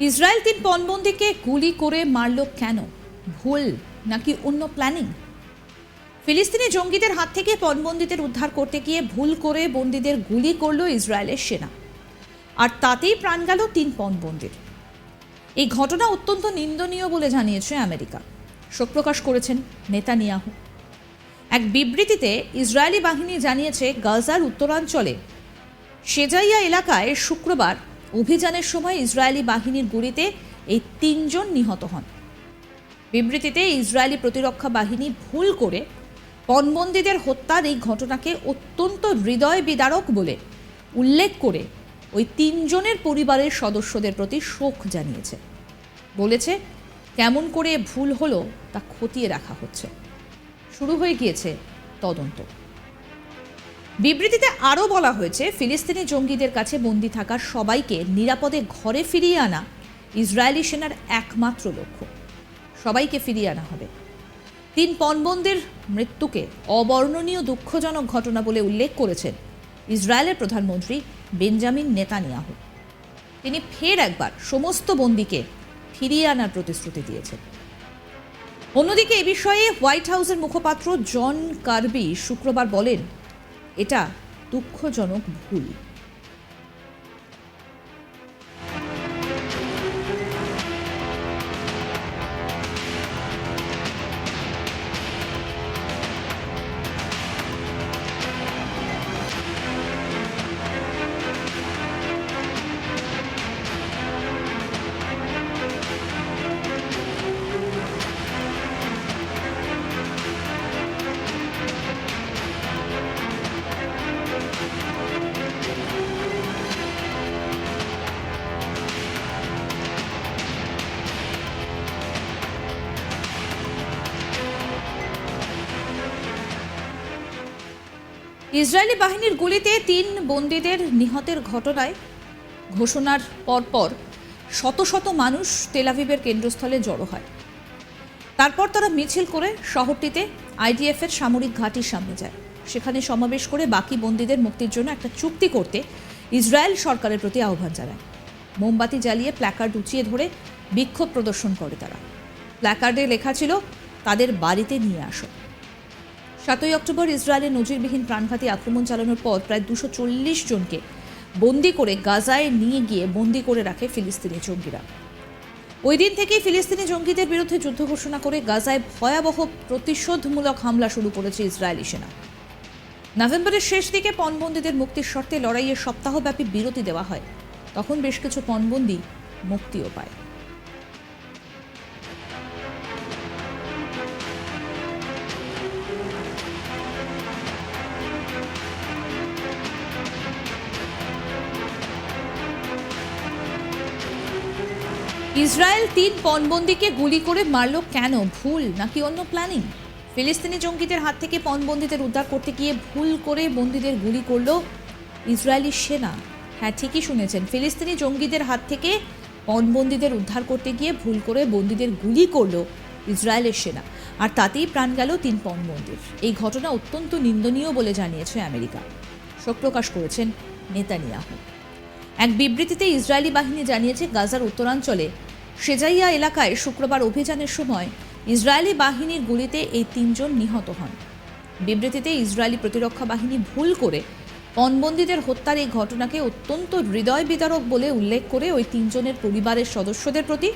Israel তিন পণবন্দিকে গুলি করে মারল কেন? ভুল নাকি অন্য প্ল্যানিং ফিলিস্তিনি জঙ্গিদের হাত থেকে পণবন্দিদের উদ্ধার করতে গিয়ে ভুল করে বন্দীদের গুলি করল ইসরায়েলের সেনা। আর তাতেই প্রাণ গেল তিন পণবন্দির এই ঘটনা অত্যন্ত নিন্দনীয় বলে জানিয়েছে আমেরিকা। শোক প্রকাশ করেছেন নেতানিয়াহু। এক বিবৃতিতে ইসরায়েলি বাহিনী জানিয়েছে, গাজার উত্তরাঞ্চলে সেজাইয়া এলাকায় শুক্রবার অভিযানের সময় ইসরায়েলি বাহিনীর গুলিতে এই তিনজন নিহত হন। বিবৃতিতে ইসরায়েলি প্রতিরক্ষা বাহিনী ভুল করে পণবন্দীদের হত্যার এই ঘটনাকে অত্যন্ত হৃদয় বিদারক বলে উল্লেখ করে ওই তিনজনের পরিবারের সদস্যদের প্রতি শোক জানিয়েছে। বলেছে, কেমন করে ভুল হলো তা খতিয়ে রাখা হচ্ছে। শুরু হয়ে গিয়েছে তদন্ত। বিবৃতিতে আরও বলা হয়েছে, ফিলিস্তিনি জঙ্গিদের কাছে বন্দি থাকা সবাইকে নিরাপদে ঘরে ফিরিয়ে আনা ইসরায়েলি সেনার একমাত্র লক্ষ্য। সবাইকে ফিরিয়ে আনা হবে। তিন পণবন্দির মৃত্যুকে অবর্ণনীয় দুঃখজনক ঘটনা বলে উল্লেখ করেছেন ইসরায়েলের প্রধানমন্ত্রী বেঞ্জামিন নেতানিয়াহু। তিনি ফের একবার সমস্ত বন্দিকে ফিরিয়ে আনার প্রতিশ্রুতি দিয়েছেন। অন্যদিকে এ বিষয়ে হোয়াইট হাউসের মুখপাত্র জন কার্বি শুক্রবার বলেন এটা দুঃখজনক ভুল ইসরায়েলি বাহিনীর গুলিতে তিন বন্দীদের নিহতের ঘটনায় ঘোষণার পরপর শত শত মানুষ তেলাভিবের কেন্দ্রস্থলে জড়ো হয়। তারপর তারা মিছিল করে শহরটিতে আইডিএফের সামরিক ঘাঁটির সামনে যায়। সেখানে সমাবেশ করে বাকি বন্দীদের মুক্তির জন্য একটা চুক্তি করতে ইসরায়েল সরকারের প্রতি আহ্বান জানায়। মোমবাতি জ্বালিয়ে প্ল্যাকার্ড উঁচিয়ে ধরে বিক্ষোভ প্রদর্শন করে তারা। প্ল্যাকার্ডে লেখা ছিল, তাদের বাড়িতে নিয়ে আসো। সাতই অক্টোবর ইসরায়েলের নজিরবিহীন প্রাণঘাতী আক্রমণ চালানোর পর প্রায় দুশো চল্লিশ জনকে বন্দি করে গাজায় নিয়ে গিয়ে বন্দি করে রাখে ফিলিস্তিনি জঙ্গিরা। ওই দিন থেকেই ফিলিস্তিনি জঙ্গিদের বিরুদ্ধে যুদ্ধ ঘোষণা করে গাজায় ভয়াবহ প্রতিশোধমূলক হামলা শুরু করেছে ইসরায়েলি সেনা। নভেম্বরের শেষ দিকে পণবন্দীদের মুক্তির শর্তে লড়াইয়ের সপ্তাহব্যাপী বিরতি দেওয়া হয়। তখন বেশ কিছু পণবন্দী মুক্তিও পায়। ইসরায়েল তিন পণবন্দিকে গুলি করে মারল কেন? ভুল নাকি অন্য প্ল্যানিং ফিলিস্তিনি জঙ্গিদের হাত থেকে পণবন্দীদের উদ্ধার করতে গিয়ে ভুল করে বন্দীদের গুলি করল ইসরায়েলি সেনা। হ্যাঁ ঠিকই শুনেছেন। ফিলিস্তিনি জঙ্গিদের হাত থেকে পণবন্দীদের উদ্ধার করতে গিয়ে ভুল করে বন্দীদের গুলি করল ইসরায়েলের সেনা। আর তাতেই প্রাণ গেল তিন পণবন্দির। এই ঘটনা অত্যন্ত নিন্দনীয় বলে জানিয়েছে আমেরিকা। শোক প্রকাশ করেছেন নেতানিয়াহু। এক বিবৃতিতে ইসরায়েলি বাহিনী জানিয়েছে গাজার উত্তরাঞ্চলে সেজাইয়া এলাকায় শুক্রবার অভিযানের সময় ইসরায়েলি বাহিনীর গুলিতে এই তিনজন নিহত হন। বিবৃতিতে ইসরায়েলি প্রতিরক্ষা বাহিনী ভুল করে পণবন্দীদের হত্যার এই ঘটনাকে অত্যন্ত হৃদয় বিদারক বলে উল্লেখ করে ওই তিনজনের পরিবারের সদস্যদের প্রতি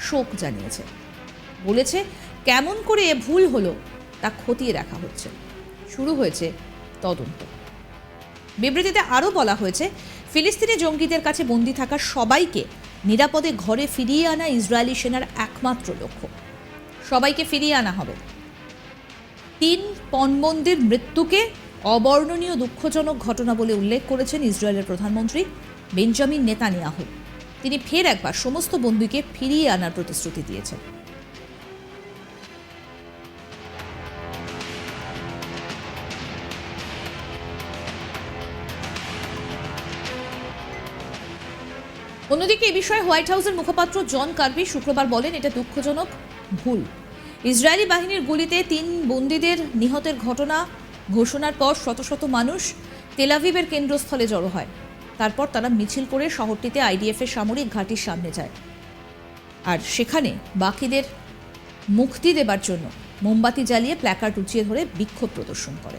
শোক জানিয়েছে। বলেছে, কেমন করে এ ভুল হলো তা খতিয়ে দেখা হচ্ছে। শুরু হয়েছে তদন্ত। বিবৃতিতে আরও বলা হয়েছে ফিলিস্তিনি জঙ্গিদের কাছে বন্দী থাকা সবাইকে নিরাপদে ঘরে ফিরিয়ে আনা ইসরায়েলি সেনার একমাত্র লক্ষ্য। সবাইকে ফিরিয়ে আনা হবে। তিন পণবন্দির মৃত্যুকে অবর্ণনীয় দুঃখজনক ঘটনা বলে উল্লেখ করেছেন ইসরায়েলের প্রধানমন্ত্রী বেঞ্জামিন নেতানিয়াহু। তিনি ফের একবার সমস্ত বন্দীকে ফিরিয়ে আনার প্রতিশ্রুতি দিয়েছেন। অন্যদিকে এই বিষয়ে হোয়াইট হাউসের মুখপাত্র জন কার্বি শুক্রবার বলেন, এটা দুঃখজনক, ভুল। ইসরায়েলি বাহিনীর গুলিতে তিন বন্দীদের নিহতের ঘটনা, ঘোষণার পর শত শত মানুষ তেলাভিবের কেন্দ্রস্থলে জড়ো হয়। তারপর তারা মিছিল করে শহরটিতে আইডিএফের সামরিক ঘাঁটির সামনে যায়। আর সেখানে বাকিদের মুক্তি দেবার জন্য মোমবাতি জ্বালিয়ে প্ল্যাকার্ড উঁচিয়ে ধরে বিক্ষোভ প্রদর্শন করে।